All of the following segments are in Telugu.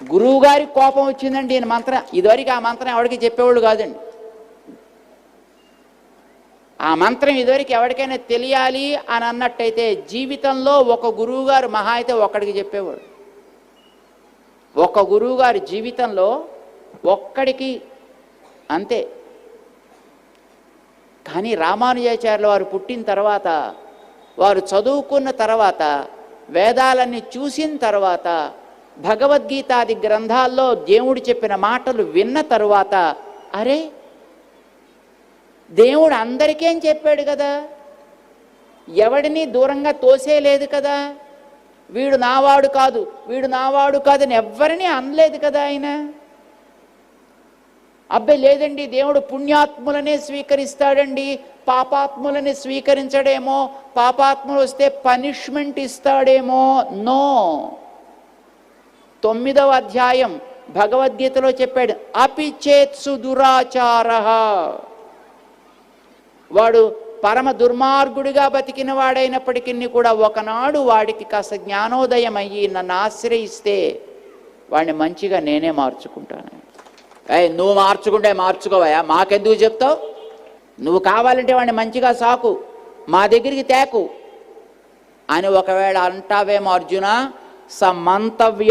గురువు గారికి కోపం వచ్చిందండి ఈయన మంత్రం. ఇదివరకు ఆ మంత్రం ఎవరికి చెప్పేవాళ్ళు కాదండి. ఆ మంత్రం ఇదివరకు ఎవరికైనా తెలియాలి అని అన్నట్టయితే జీవితంలో ఒక గురువు గారు మహా అయితే ఒక్కడికి చెప్పేవాడు. ఒక గురువుగారి జీవితంలో ఒక్కడికి అంతే. కానీ రామానుజాచార్యుల వారు పుట్టిన తర్వాత వారు చదువుకున్న తర్వాత వేదాలన్నీ చూసిన తర్వాత భగవద్గీతాది గ్రంథాల్లో దేవుడు చెప్పిన మాటలు విన్న తరువాత అరే దేవుడు అందరికేం చెప్పాడు కదా? ఎవడిని దూరంగా తోసేయలేదు కదా? వీడు నావాడు కాదు వీడు నావాడు కాదని ఎవ్వరిని అనలేదు కదా ఆయన? అబ్బాయి లేదండి దేవుడు పుణ్యాత్ములనే స్వీకరిస్తాడండి పాపాత్ములని స్వీకరించడేమో పాపాత్ములు వస్తే పనిష్మెంట్ ఇస్తాడేమో నో. తొమ్మిదవ అధ్యాయం భగవద్గీతలో చెప్పాడు అపిచేత్సు దురాచార వాడు పరమ దుర్మార్గుడిగా బతికిన వాడైనప్పటికీ కూడా ఒకనాడు వాడికి కాస్త జ్ఞానోదయం అయ్యి నన్ను ఆశ్రయిస్తే వాడిని మంచిగా నేనే మార్చుకుంటాను. అయ్యి నువ్వు మార్చుకుంటే మార్చుకోవయా మాకెందుకు చెప్తావు? నువ్వు కావాలంటే వాడిని మంచిగా సాకు మా దగ్గరికి తేకు. అని ఒకవేళ అంటావేమో అర్జున సమంతవ్య.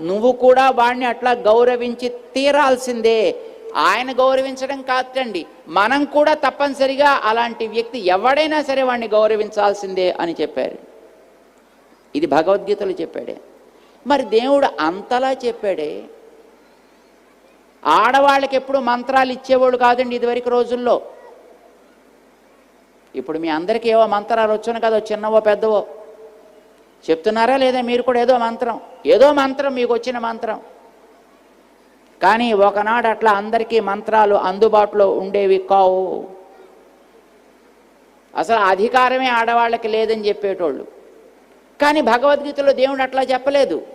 నువ్వు కూడా వాడిని అట్లా గౌరవించి తీరాల్సిందే. ఆయన గౌరవించడం కాదండి. మనం కూడా తప్పనిసరిగా అలాంటి వ్యక్తి ఎవడైనా సరే వాడిని గౌరవించాల్సిందే అని చెప్పారు. ఇది భగవద్గీతలో చెప్పాడే. మరి దేవుడు అంతలా చెప్పాడే? ఆడవాళ్ళకి ఎప్పుడు మంత్రాలు ఇచ్చేవాడు కాదండి ఇదివరకు రోజుల్లో. ఇప్పుడు మీ అందరికీ ఏవో మంత్రాలు వచ్చాను కదా చిన్నవో పెద్దవో. చెప్తున్నారా లేదా మీరు కూడా ఏదో మంత్రం? ఏదో మంత్రం మీకు వచ్చిన మంత్రం. కానీ ఒకనాడు అట్లా అందరికీ మంత్రాలు అందుబాటులో ఉండేవి కావు. అసలు అధికారమే ఆడవాళ్ళకి లేదని చెప్పేటోళ్ళు. కానీ భగవద్గీతలో దేవుడు అట్లా చెప్పలేదు.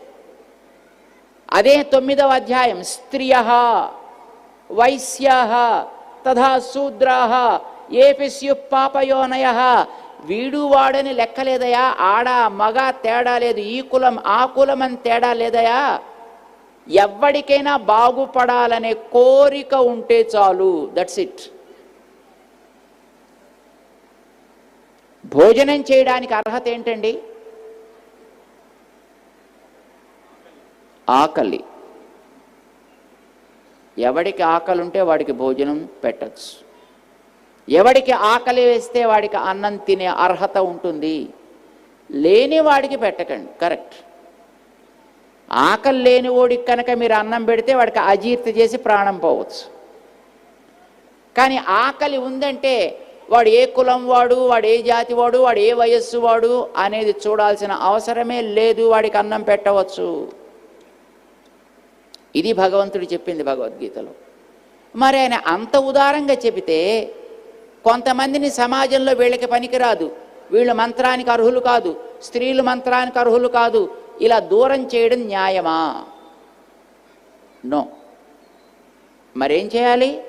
అదే తొమ్మిదవ అధ్యాయం. స్త్రియ వైశ్య తథా శూద్రా ఏపి స్యు పాపయోనయ వీడు వాడని లెక్కలేదయా? ఆడ మగ తేడా లేదు. ఈ కులం ఆ కులం అని తేడా లేదయా? ఎవ్వడికైనా బాగుపడాలనే కోరిక ఉంటే చాలు. దట్స్ ఇట్ భోజనం చేయడానికి అర్హత ఏంటండి? ఆకలి. ఎవడికి ఆకలి ఉంటే వాడికి భోజనం పెట్టచ్చు. ఎవడికి ఆకలి వేస్తే వాడికి అన్నం తినే అర్హత ఉంటుంది. లేని వాడికి పెట్టకండి కరెక్ట్. ఆకలి లేని వాడికి కనుక మీరు అన్నం పెడితే వాడికి అజీర్తి చేసి ప్రాణం పోవచ్చు. కానీ ఆకలి ఉందంటే వాడు ఏ కులం వాడు వాడు ఏ జాతి వాడు వాడు ఏ వయస్సు వాడు అనేది చూడాల్సిన అవసరమే లేదు వాడికి అన్నం పెట్టవచ్చు. ఇది భగవంతుడు చెప్పింది భగవద్గీతలో. మరి ఆయన అంత ఉదారంగా చెబితే కొంతమందిని సమాజంలో వీళ్ళకి పనికిరాదు. వీళ్ళు మంత్రానికి అర్హులు కాదు. స్త్రీలు మంత్రానికి అర్హులు కాదు. ఇలా దూరం చేయడం న్యాయమా? నో. మరేం చేయాలి?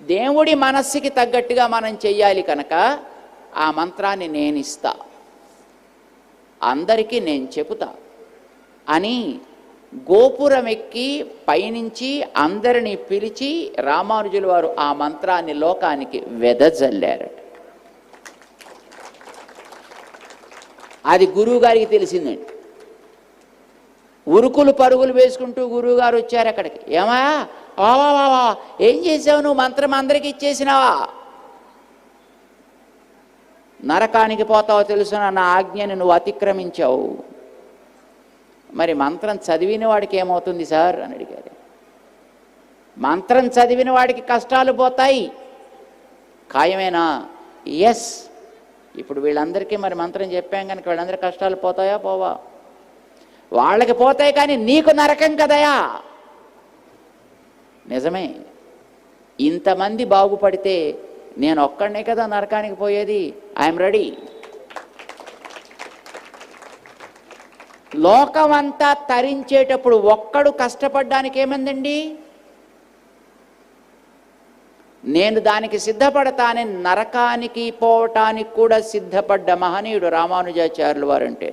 దేవుడి మనస్సుకి తగ్గట్టుగా మనం చెయ్యాలి కనుక ఆ మంత్రాన్ని నేను అందరికీ నేను చెబుతా అని గోపురం ఎక్కి పైనుంచి అందరినీ పిలిచి రామానుజుల వారు ఆ మంత్రాన్ని లోకానికి వెదజల్లారట. అది గురువుగారికి తెలిసిందండి. ఉరుకులు పరుగులు వేసుకుంటూ గురువు గారు వచ్చారు అక్కడికి. ఏమా? వావా వావా ఏం చేసావు నువ్వు? మంత్రం అందరికి ఇచ్చేసినావా? నరకానికి పోతావో తెలుసు నా ఆజ్ఞని నువ్వు అతిక్రమించావు. మరి మంత్రం చదివిన వాడికి ఏమవుతుంది సార్? అని అడిగారు. మంత్రం చదివిన వాడికి కష్టాలు పోతాయి. ఖాయమేనా? ఎస్ ఇప్పుడు వీళ్ళందరికీ మరి మంత్రం చెప్పాం కనుక వీళ్ళందరి కష్టాలు పోతాయా? పోవా. వాళ్ళకి పోతాయి కానీ నీకు నరకం కదయా? నిజమే. ఇంతమంది బాగుపడితే నేను ఒక్కడనే కదా నరకానికి పోయేది? ఐఎమ్ రెడీ లోకమంతా తరించేటప్పుడు ఒక్కడు కష్టపడ్డానికి ఏమందండి? నేను దానికి సిద్ధపడతానని నరకానికి పోవటానికి కూడా సిద్ధపడ్డ మహనీయుడు రామానుజాచార్యులు వారంటే.